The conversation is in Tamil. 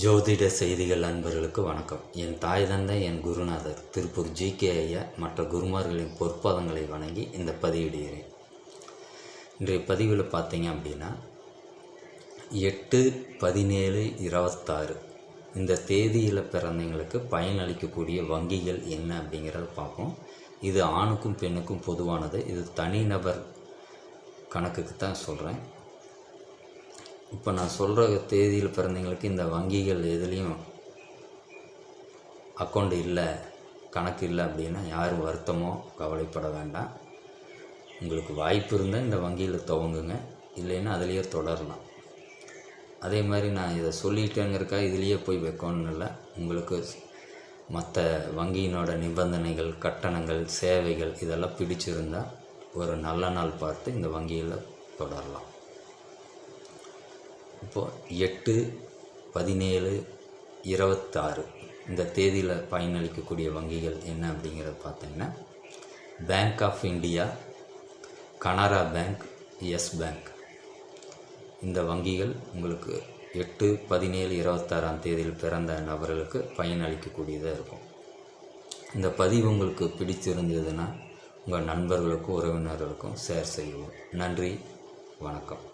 ஜோதிட செய்திகள் அன்பர்களுக்கு வணக்கம். என் தாய் தந்தை என் குருநாதர் திருப்பூர் ஜி. கே. ஐயா மற்ற குருமார்களின் பொற்பாதங்களை வணங்கி இந்த பதிவிடுகிறேன். இன்றைய பதிவில் பார்த்தீங்க அப்படின்னா எட்டு பதினேழு இருபத்தாறு இந்த தேதியில் பிறந்தவங்களுக்கு பயனளிக்கக்கூடிய வங்கிகள் என்ன அப்படிங்கிறத பார்ப்போம். இது ஆணுக்கும் பெண்ணுக்கும் பொதுவானது. இது தனிநபர் கணக்குக்கு தான் சொல்கிறேன் இப்போ நான் சொல்கிற தேதியில் பிறந்தவங்களுக்கு இந்த வங்கிகள் எதுலேயும் அக்கௌண்ட் இல்லை கணக்கு இல்லை அப்படின்னா யாரும் வருத்தமோ கவலைப்பட வேண்டாம். உங்களுக்கு வாய்ப்பு இருந்தால் இந்த வங்கியில் துவங்குங்க. இல்லைன்னா அதுலேயே தொடரலாம். அதே மாதிரி நான் இதை சொல்லிட்டேங்கிறக்கா இதுலேயே போய் வைக்கணும்னு இல்லை. உங்களுக்கு மற்ற வங்கியினோட நிபந்தனைகள் கட்டணங்கள் சேவைகள் இதெல்லாம் பிடிச்சிருந்தால் ஒரு நல்ல நாள் பார்த்து இந்த வங்கியில் தொடரலாம். இப்போது எட்டு பதினேழு இருபத்தாறு. இந்த தேதியில் பயனளிக்கக்கூடிய வங்கிகள் என்ன அப்படிங்கிறத பார்த்தீங்கன்னா bank of India Canara bank yes bank இந்த வங்கிகள் உங்களுக்கு எட்டு பதினேழு இருபத்தாறாம் தேதியில் பிறந்த நபர்களுக்கு பயனளிக்கக்கூடியதாக இருக்கும். இந்த பதிவு உங்களுக்கு பிடிச்சிருந்ததுன்னா உங்கள் நண்பர்களுக்கும் உறவினர்களுக்கும் ஷேர் செய்யவும். நன்றி வணக்கம்.